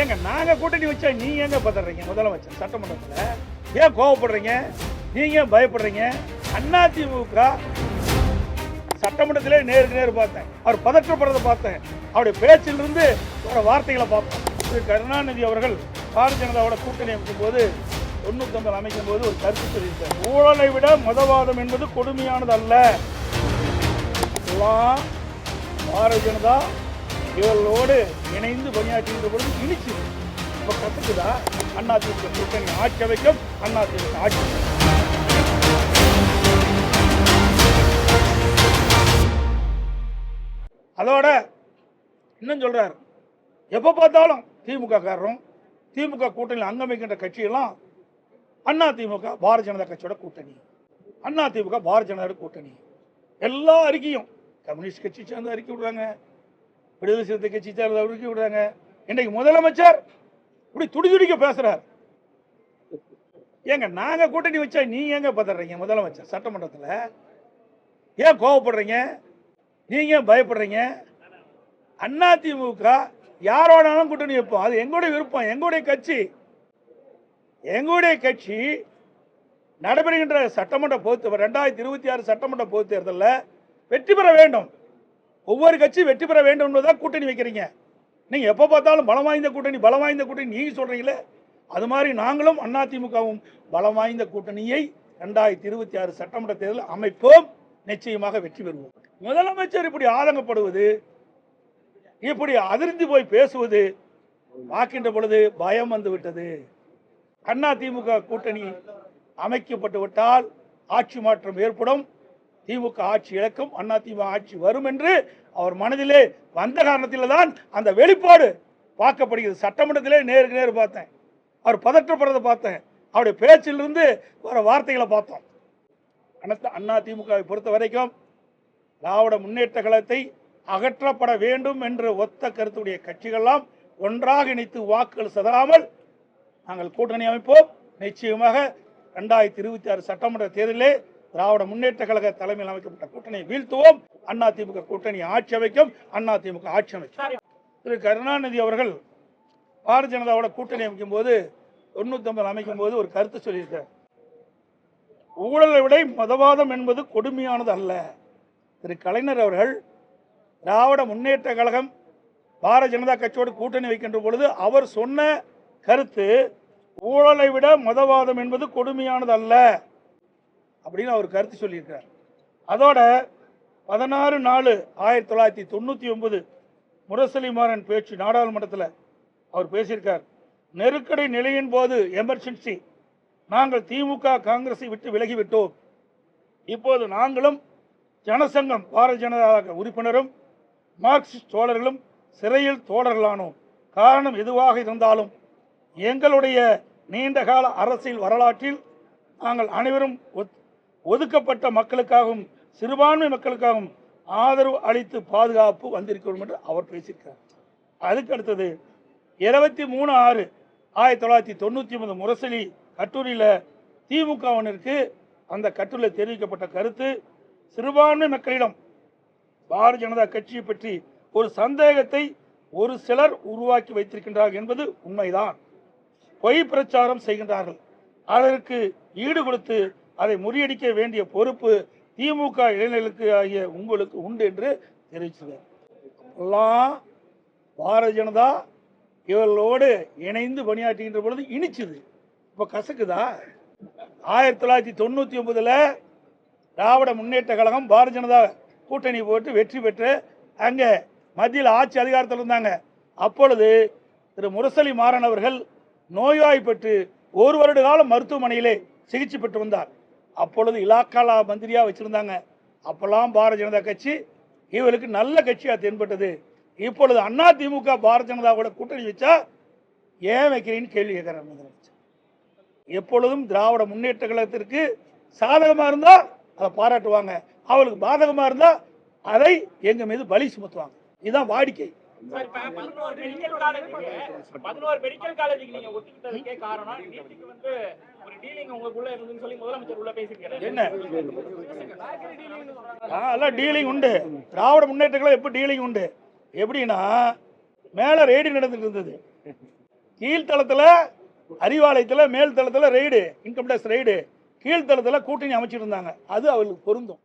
ஏங்க நாங்கள் கூட்டணி வச்சா நீங்க ஏங்க பதறீங்க? முதலமைச்சர் சட்டமன்றத்தில். ஏன் கோவப்படுறீங்க? நீங்க ஏன் பயப்படுறீங்க? அதிமுக சட்டமன்றத்திலே நேருக்கு நேர் பார்த்தேன். அவர் பதற்றப்படுறதை பார்த்தேன். அவருடைய பேச்சிலிருந்து வர வார்த்தைகளை பார்த்தேன். திரு. கருணாநிதி அவர்கள் பாரதிய ஜனதாவோட கூட்டணி அமைக்கும் போது தொண்ணூத்தொம்பது அமைக்கும் போது ஒரு கருத்து சொல்லியிருக்கார். ஊழலை விட மதவாதம் என்பது கொடுமையானது அல்ல எல்லாம் பாரதிய ஜனதா இவர்களோடு இணைந்து பணியாற்றுகின்ற பொழுது இனிச்சு இப்போ கற்றுக்குதா அதிமுக கூட்டணி ஆட்சி வைக்கும் அதிமுக ஆட்சி அதோட இன்னும் சொல்றாரு எப்போ பார்த்தாலும் திமுக காரரும் திமுக கூட்டணியில் அங்கமைக்கின்ற கட்சியெல்லாம் அண்ணா திமுக பாரதிய ஜனதா கட்சியோட கூட்டணி. அண்ணா திமுக பாரதிய ஜனதா கூட்டணி. எல்லா அறிக்கையும் கம்யூனிஸ்ட் கட்சி சேர்ந்து அறிக்கை விடுறாங்க. விடுதலை சிறுத்தை கட்சி சேர்ந்து அவருக்கு விடுறாங்க இன்னைக்கு முதலமைச்சர் இப்படி துடிதுடிக்க பேசுறார். ஏங்க நாங்க கூட்டணி வச்சா நீ ஏங்க பதறீங்க முதலமைச்சர் சட்டமன்றத்தில்? ஏன் கோவப்படுறீங்க? நீங்க ஏன் பயப்படுறீங்க? அதிமுக யாரோடாலும் கூட்டணி வைப்போம். அது எங்களுடைய விருப்பம் எங்களுடைய கட்சி. எங்களுடைய கட்சி நடைபெறுகின்ற சட்டமன்ற பொது ரெண்டாயிரத்தி இருபத்தி ஆறு சட்டமன்ற பொது தேர்தலில் வெற்றி பெற வேண்டும். ஒவ்வொரு கட்சி வெற்றி பெற வேண்டும் தான் கூட்டணி வைக்கிறீங்க. நீங்கள் எப்போ பார்த்தாலும் பலம் வாய்ந்த கூட்டணி பலம் வாய்ந்த கூட்டணி நீங்க சொல்கிறீங்களே அது மாதிரி நாங்களும் அதிமுகவும் பலம் வாய்ந்த கூட்டணியை ரெண்டாயிரத்தி இருபத்தி ஆறு சட்டமன்ற தேர்தல் அமைப்போம். நிச்சயமாக வெற்றி பெறுவோம். முதலமைச்சர் இப்படி ஆதங்கப்படுவது இப்படி அதிர்ந்து போய் பேசுவது பார்க்கின்ற பொழுது பயம் வந்து விட்டது. அண்ணா திமுக கூட்டணி அமைக்கப்பட்டு விட்டால் ஆட்சி மாற்றம் ஏற்படும். திமுக ஆட்சி இழக்கும் அண்ணா திமுக ஆட்சி வரும் என்று அவர் மனதிலே வந்த காரணத்தில் தான் அந்த வெளிப்பாடு பார்க்கப்படுகிறது. சட்டமன்றத்திலே நேருக்கு நேர் பார்த்தேன். அவர் பதற்றப்படுறதை பார்த்தேன். அவருடைய பேச்சிலிருந்து வர வார்த்தைகளை பார்த்தோம். அனைத்து அண்ணா திமுகவை பொறுத்த வரைக்கும் திராவிட முன்னேற்ற கழகத்தை அகற்றப்பட வேண்டும் என்ற ஒத்த கருத்துடைய கட்சிகள்லாம் ஒன்றாக இணைத்து வாக்குகள் சிதறாமல் நாங்கள் கூட்டணி அமைப்போம். நிச்சயமாக ரெண்டாயிரத்தி இருபத்தி ஆறு சட்டமன்ற தேர்தலிலே திராவிட முன்னேற்ற கழக தலைமையில் அமைக்கப்பட்ட கூட்டணியை வீழ்த்துவோம். அண்ணா திமுக கூட்டணி ஆட்சி அமைக்கும். அண்ணா திமுக ஆட்சி அமைக்கும். திரு கருணாநிதி அவர்கள் பாரதிய ஜனதாவோட கூட்டணி அமைக்கும் போது தொண்ணூத்தொன்பது அமைக்கும் போது ஒரு கருத்து சொல்லியிருக்கார். ஊழலை விட மதவாதம் என்பது கொடுமையானது அல்ல. திரு கலைஞர் அவர்கள் திராவிட முன்னேற்ற கழகம் பாரதிய ஜனதா கட்சியோடு கூட்டணி வைக்கின்ற பொழுது அவர் சொன்ன கருத்து ஊழலை விட மதவாதம் என்பது கொடுமையானது அல்ல. அப்படின்னு அவர் கருத்து சொல்லியிருக்கிறார். அதோட பதினாறு நாலு ஆயிரத்தி தொள்ளாயிரத்தி தொண்ணூற்றி ஒன்பது முரசலிமாறன் பேச்சு நாடாளுமன்றத்தில் அவர் பேசியிருக்கார். நெருக்கடி நிலையின் போது எமர்ஜென்சி நாங்கள் திமுக காங்கிரஸை விட்டு விலகிவிட்டோம். இப்போது நாங்களும் ஜனசங்கம் பாரதிய ஜனதா உறுப்பினரும் மார்க்சிஸ்ட் தோழர்களும் சிறையில் தோழர்களானோம். காரணம் எதுவாக இருந்தாலும் எங்களுடைய நீண்டகால அரசியல் வரலாற்றில் நாங்கள் அனைவரும் ஒத்- ஒதுக்கப்பட்ட மக்களுக்காகவும் சிறுபான்மை மக்களுக்காகவும் ஆதரவு அளித்து பாதுகாப்பு வந்திருக்கிறோம் என்று அவர் பேசியிருக்கார் அதுக்கு அடுத்தது இருபத்தி மூணு ஆறு ஆயிரத்தி தொள்ளாயிரத்தி தொண்ணூற்றி ஒன்பது முரசொலி கட்டுரையில் திமுகவினருக்கு அந்த கட்டுரையில் தெரிவிக்கப்பட்ட கருத்து சிறுபான்மை மக்களிடம் பாரதிய ஜனதா கட்சியை பற்றி ஒரு சந்தேகத்தை ஒரு சிலர் உருவாக்கி வைத்திருக்கின்றார்கள் என்பது உண்மைதான். பொய் பிரச்சாரம் செய்கின்றார்கள். அதற்கு ஈடு கொடுத்து அதை முறியடிக்க வேண்டிய பொறுப்பு திமுக இளைஞர்களுக்கு ஆகிய உங்களுக்கு உண்டு என்று தெரிவிச்சிருக்கார் எல்லாம் பாரதிய ஜனதா இவர்களோடு இணைந்து பணியாற்றுகின்ற பொழுது இனிச்சுது. இப்போ கசக்குதா? ஆயிரத்தி தொள்ளாயிரத்தி தொண்ணூற்றி ஒன்பதில் திராவிட முன்னேற்ற கழகம் பாரதிய ஜனதா கூட்டணி போட்டு வெற்றி பெற்று அங்கே மத்தியில் ஆட்சி அதிகாரத்தில் இருந்தாங்க. அப்பொழுது திரு முரசலி மாறன் அவர்கள் நோய்வாய்ப்பட்டு ஒரு வருட காலம் மருத்துவமனையிலே சிகிச்சை பெற்று வந்தார். அப்பொழுது இலாக்காலா மந்திரியாக வச்சுருந்தாங்க. அப்போல்லாம் பாரதிய ஜனதா கட்சி இவருக்கு நல்ல கட்சியாக தென்பட்டது. இப்பொழுது அண்ணா திமுக பாரதிய ஜனதா கூட கூட்டணி வச்சா ஏன் வைக்கிறீன்னு கேள்வி கேட்கிறார் எப்பொழுதும் திராவிட முன்னேற்ற கழகத்திற்கு சாதகமாக இருந்தால் அதை பாராட்டுவாங்க. அவளுக்கு பாதகமாக இருந்தால் அதை எங்கள் மீது பலி சுமத்துவாங்க. இதுதான் வாடிக்கை. பதினோரு மெடிக்கல் காலேஜுக்கு பதினோரு மெடிக்கல் காலேஜுக்கு நீங்க ஒத்துக்கிட்டதுக்கே காரணம் நீட்டுக்கு வந்து ஒரு டீலிங் உங்களுக்குள்ள இருந்துன்னு சொல்லி முதலமைச்சர் உள்ள பேசியிருக்காரு. என்ன? பேக்கரி டீலிங்னு சொல்றாங்க. ஆ, எல்லாம் டீலிங் உண்டு. திராவிட முன்னேற்ற கழகம் எப்படி டீலிங் உண்டு? எப்படின்னா மேலே ரேடி நடந்துட்டு இருந்தது. கீழ்த்தளத்தில் அறிவாலயத்தில் மேல் தளத்தில் ரெய்டு இன்கம் டேக்ஸ் ரெய்டு கீழ்த்தளத்தில் கூட்டணி அமைச்சிட்டு இருந்தாங்க. அது அவர்களுக்கு பொருந்தும்.